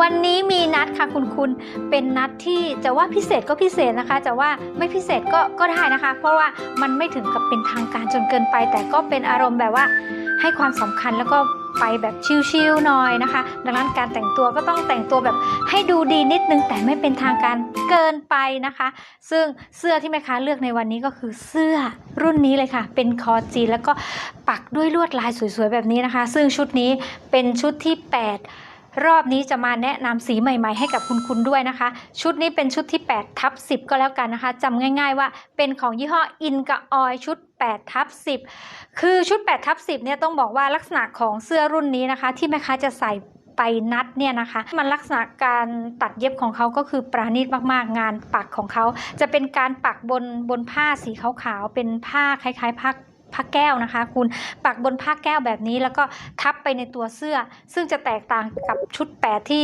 วันนี้มีนัดค่ะคุณคุณเป็นนัดที่จะว่าพิเศษก็พิเศษนะคะจะว่าไม่พิเศษก็ก็ได้นะคะ เพราะว่ามันไม่ถึงกับเป็นทางการจนเกินไป แต่ก็เป็นอารมณ์แบบว่าให้ความสำคัญแล้วก็ไปแบบชิลๆหน่อยนะคะ ดังนั้นการแต่งตัวก็ต้องแต่งตัวแบบให้ดูดีนิดนึงแต่ไม่เป็นทางการเกินไปนะคะ ซึ่งเสื้อที่แม่ค้าเลือกในวันนี้ก็คือเสื้อรุ่นนี้เลยค่ะ เป็นคอจีนแล้วก็ปักด้วยลวดลายสวยๆแบบนี้นะคะ ซึ่งชุดนี้เป็นชุดที่ 8 รอบนี้จะมาแนะนำสีใหม่ๆให้กับคุณคุณด้วยนะคะ ชุดนี้เป็นชุดที่8ทับ10 ก็แล้วกันนะคะจำง่ายๆว่าเป็นของยี่ห้ออินกะออยชุด8ทับ10 คือชุด8ทับ10เนี่ยต้องบอกว่าลักษณะของเสื้อรุ่นนี้นะคะ ที่แม่ค้าจะใส่ไปนัดเนี่ยนะคะ มันลักษณะการตัดเย็บของเขาก็คือปราณีตมากๆ งานปักของเขา จะเป็นการปักบนบนผ้าสีขาวๆเป็นผ้าคล้ายๆผ้า ผ้าแก้วนะคะ คุณปักบนผ้าแก้วแบบนี้แล้วก็ทับไปในตัวเสื้อ ซึ่งจะแตกต่างกับชุดแปดที่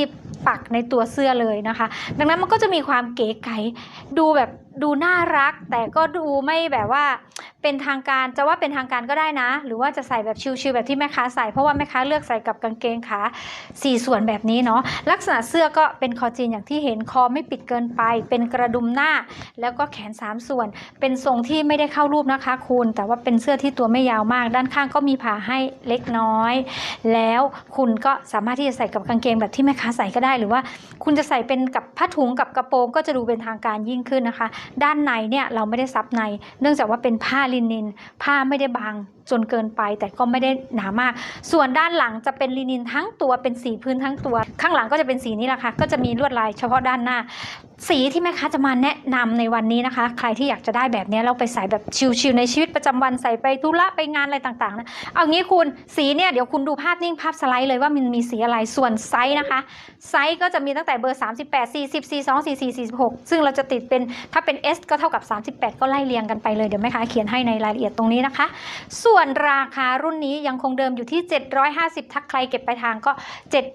ปักในตัวเสื้อเลยนะคะ ดังนั้นมันก็จะมีความเก๋ไก๋ดูแบบ ดูน่ารัก แต่ก็ดูไม่แบบว่าเป็นทางการจะว่าเป็นทางการก็ได้นะ หรือว่าจะใส่แบบชิลๆแบบที่แม่ค้าใส่เพราะว่าแม่ค้าเลือกใส่กับกางเกงขาสี่ส่วนแบบนี้เนาะลักษณะเสื้อก็เป็นคอจีนอย่างที่เห็นคอไม่ปิดเกินไป เป็นกระดุมหน้า แล้วก็แขนสามส่วน เป็นทรงที่ไม่ได้เข้ารูปนะคะ คุณ แต่ว่าเป็นเสื้อที่ตัวไม่ยาวมาก ด้านข้างก็มีผ่าให้เล็กน้อย แล้วคุณก็สามารถที่จะใส่กับกางเกงแบบที่แม่ค้าใส่ก็ได้หรือว่า คุณจะใส่เป็นกับผ้าถุงกับกระโปรงก็จะดูเป็นทางการยิ่งขึ้นนะคะด้านในเนี่ยเราไม่ได้ซับใน เนื่องจากว่าเป็นผ้าลินิน ผ้าไม่ได้บางจนเกินไปแต่ก็ไม่ได้หนามาก ส่วนด้านหลังจะเป็นลินินทั้งตัวเป็นสีพื้นทั้งตัว ข้างหลังก็จะเป็นสีนี้แหละค่ะก็จะมีลวดลายเฉพาะด้านหน้าสีที่แม่ค้าจะมาแนะนำในวันนี้นะคะ ใครที่อยากจะได้แบบนี้เราไปใส่แบบชิลๆในชีวิตประจำวันใส่ไปธุระไปงานอะไรต่างๆนะเอางี้คุณสีเนี่ยเดี๋ยวคุณดูภาพนิ่งภาพสไลด์เลยว่ามันมีสีอะไรส่วนไซส์นะคะไซส์ก็จะมีตั้งแต่เบอร์ 38 40 42 44 46 ซึ่งเราจะติดเป็นถ้าเป็น S ก็เท่ากับ 38 ก็ไล่เรียงกันไปเลยเดี๋ยวแม่ค้าเขียนให้ในรายละเอียดตรงนี้นะคะ ส่วนราคารุ่นนี้ยังคงเดิมอยู่ที่ 750ถ้าใครเก็บไปลายทางก็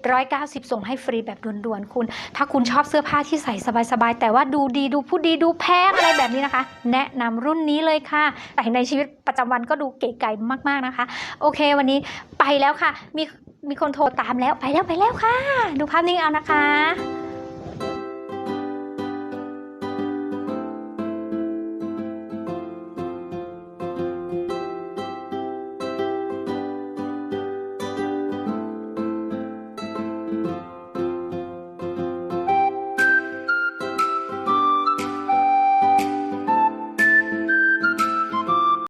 790 ส่งให้ฟรีแบบด่วนๆคุณ ถ้าคุณชอบเสื้อผ้าที่ใส่สบายๆแต่ว่าดูดีดูผู้ดีดูแพงอะไรแบบนี้นะคะ แนะนำรุ่นนี้เลยค่ะแต่ในชีวิตประจำวันก็ดูเก๋ไก่มากๆนะคะ โอเควันนี้ไปแล้วค่ะ มีมีคนโทรตามแล้วไปแล้วไปแล้วค่ะ ดูภาพนิ่งเอานะคะ